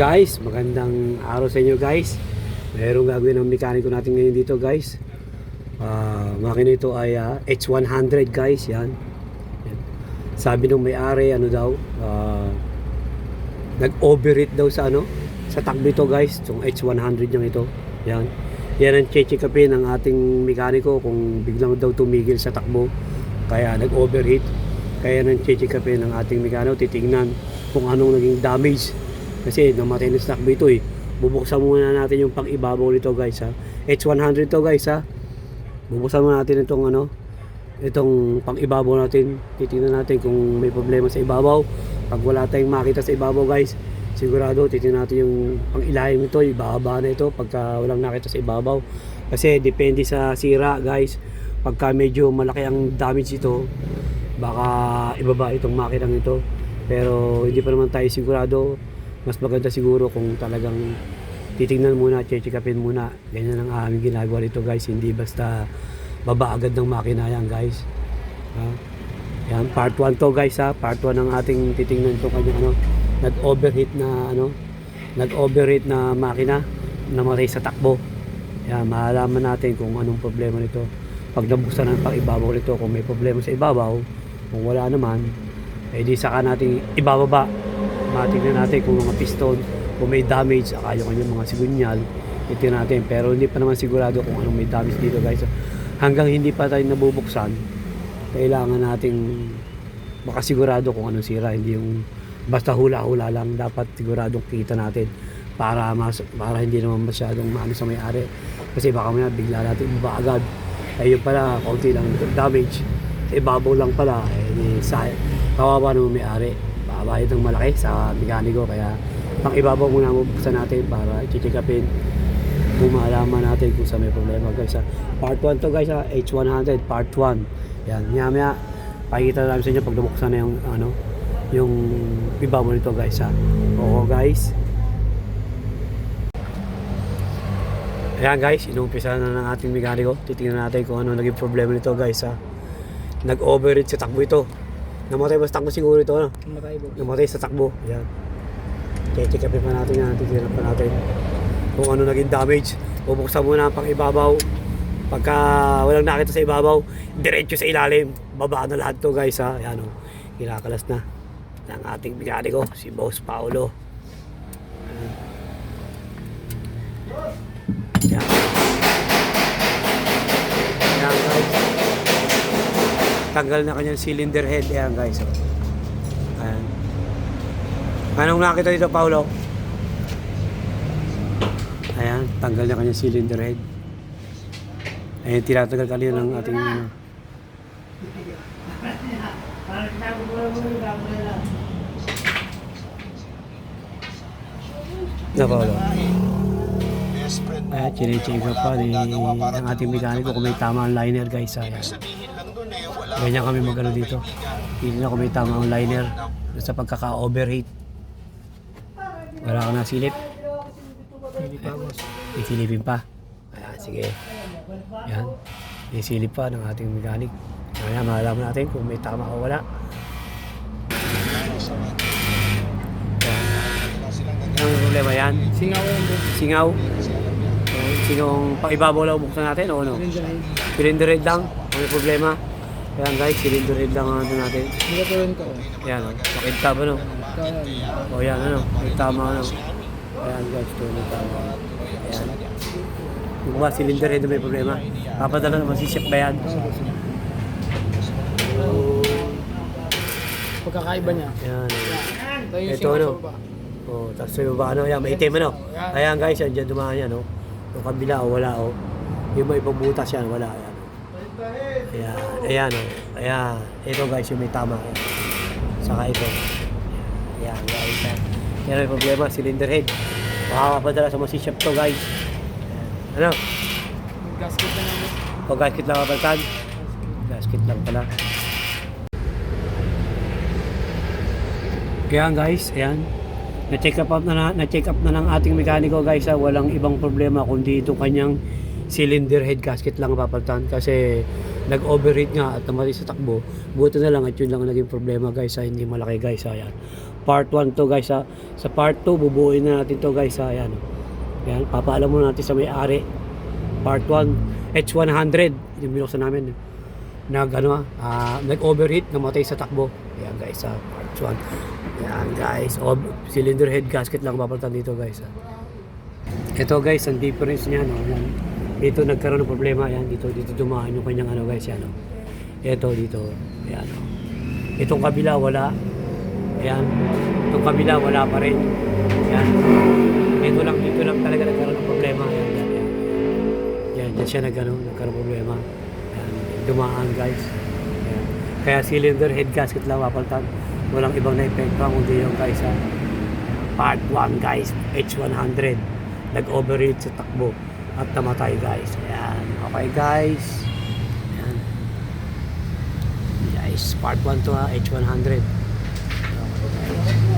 Guys, magandang araw sa inyo guys. Mayroong gagawin ng mekaniko natin ngayon dito guys. Ah, makina ito ay ah, H100 guys, yan. Sabi nung may-ari, ano daw, ah, nag-overheat daw sa ano, sa takbo ito guys, itong H100 niyang ito. Yan. Yan ang check-upin ng ating mekaniko kung biglang daw tumigil sa takbo. Kaya nag-overheat. Kaya nang check-upin ng ating mekaniko, titingnan kung anong naging damage. Kasi namatay na takbo ito eh. Bubuksan muna natin yung pang-ibabaw nito guys ha. H100 to guys ha. Bubuksan muna natin itong ano, itong pang-ibabaw natin. Titingnan natin kung may problema sa ibabaw. Pag wala tayong makita sa ibabaw guys, sigurado titingnan natin yung pang-ilalim nito, ibababa na ito pagka walang nakita sa ibabaw. Kasi depende sa sira guys. Pagka medyo malaki ang damage ito, baka ibaba itong makinang ito. Pero hindi pa naman tayo sigurado. Mas maganda siguro kung talagang titingnan muna, check-upin muna. Ganyan ang aming ginagawa dito guys. Hindi basta baba agad ng makina yan guys. Ha? Yan, part 1 to guys ha. Part 1 ng ating titingnan to kanyang ano, nag-overheat na ano, nag-overheat na makina namatay sa takbo. Yan, malalaman natin kung anong problema nito. Pag nabuksan ng pang ibabaw nito, kung may problema sa ibabaw, kung wala naman, eh di saka natin ibababa. Matingnan natin kung mga piston, kung may damage, saka yung kanyang mga sigunyal, ito natin. Pero hindi pa naman sigurado kung anong may damage dito guys. Hanggang hindi pa tayo nabubuksan, kailangan nating makasigurado kung anong sira. Hindi yung basta hula-hula lang. Dapat siguradong kita natin para mas, para hindi naman masyadong maano sa may-ari. Kasi baka maya bigla natin ibaba agad. Eh yun pala, konti lang damage. Ibabaw lang pala, eh, sa, kawawa naman may-ari. Babayad ng malaki sa mekaniko. Kaya pang ibabaw muna mabuksan natin para i-check upin kung maalaman natin kung sa may problema guys ha. Part 1 to guys ha, H100 part 1. Yan, maya maya pakikita namin sa inyo pag nabuksan na yung ano, yung ibabaw nito guys ha. Oo guys. Ayan guys, inumpisa na ng ating mekaniko. Titingnan natin kung ano naging problema nito guys ha. Nag-overheat sa takbo ito. Namatay ba sa takbo siguro ito ano? Mamatay po. namatay sa takbo. Yan. Check up pa natin yan. Titignan pa natin kung ano naging damage. Bubuksan muna ang pang ibabaw. Pagka walang nakita sa ibabaw, diretso sa ilalim. Baba na lahat to guys ha. Yan o. Kinakalas na ng ating mekaniko, si Boss Paolo. Yan. Yan Tanggal na kanyang cylinder head. Yan guys. Oh. Ayan. Anong nakita dito, Paulo? Ayan, tanggal na kanyang cylinder head. Ayan, tinatagal kanina ng ating ano. Na, Paulo. Ayan, chine-check pa ni ng ating mekaniko kung may tama ang liner, guys. Ayan. Ganyan kami magano dito. Hindi na may tama ang liner sa pagkaka-overheat. Wala ka na silip. Isilipin pa. Ayan, sige. Yan. Isilip pa ng ating mechanic. Kaya malalaman natin kung may tama o wala. Ang problema yan. Singaw. Singaw. Sinong pang-ibabaw lang buksan natin o ano? Head lang. May problema. Ayan guys, head lang ang ano natin. Hindi ko rin ko. Yan o. Makita ba no? Ikaw yan. O ano, may tama ano. Ayan guys, ito may tama. Ayan. Yung mga cylinder head may problema. Papadala naman si Chef Bayan. Pagkakaiba niya. Ayan. Ito yung Ito ano? sa baba. O, tapos sa baba ano, ayan, maitim ano. Ayan guys, yan dyan dumaan yan o. Yung kabila o, wala o. Yung may pagbutas yan, wala. Ayan. Ayan, ayan o. Ayan. Ito guys, yung may tama. Ayan. Saka ito. Ayan, guys. Ayan. Yan may problema, cylinder head. Makakapadala sa mga shop to guys. Ayan. Ano? Gasket na namin. O gasket lang kapaltan? Gasket lang pala. Kaya guys, ayan. Na-check up, na, na, na-check up na ng ating mekaniko guys ha. Walang ibang problema kundi itong kanyang cylinder head gasket lang papalitan kasi nag-overheat nga at namatay sa takbo. Buti na lang at yun lang ang naging problema guys ha. Hindi malaki guys ha. Yan. part 1 to guys ha. Sa part 2, bubuuin na natin to guys ha. Ayan. Ayan, papaalam muna natin sa may-ari. Part 1, H100. Yung binuksan namin. Nag, ano, ah, nag-overheat, namatay sa takbo. Ayan guys ha, part 1. Ayan guys, Ob- cylinder head gasket lang papalitan dito guys. Ito guys, ang difference niya no. Ayan. Dito nagkaroon ng problema yan. Dito dito dumaan yung kanyang ano guys yan no. Ito dito. Ayan no. Itong kabila wala. Ayan. Itong kabila wala pa rin. Ayan. Ito lang dito lang talaga nagkaroon ng problema. Ayan, ayan, ayan. Yan, yan siya nagano, nagkaroon ng problema. Ayan, dumaan guys. Ayan. Kaya cylinder head gasket lang papalitan. Walang ibang na-epekto kundi yung guys ha. Part 1 guys, H100. Nag-overheat sa takbo at namatay guys. Ayan. Okay guys. Ayan. Guys part 1 to ah, ha H100 okay guys.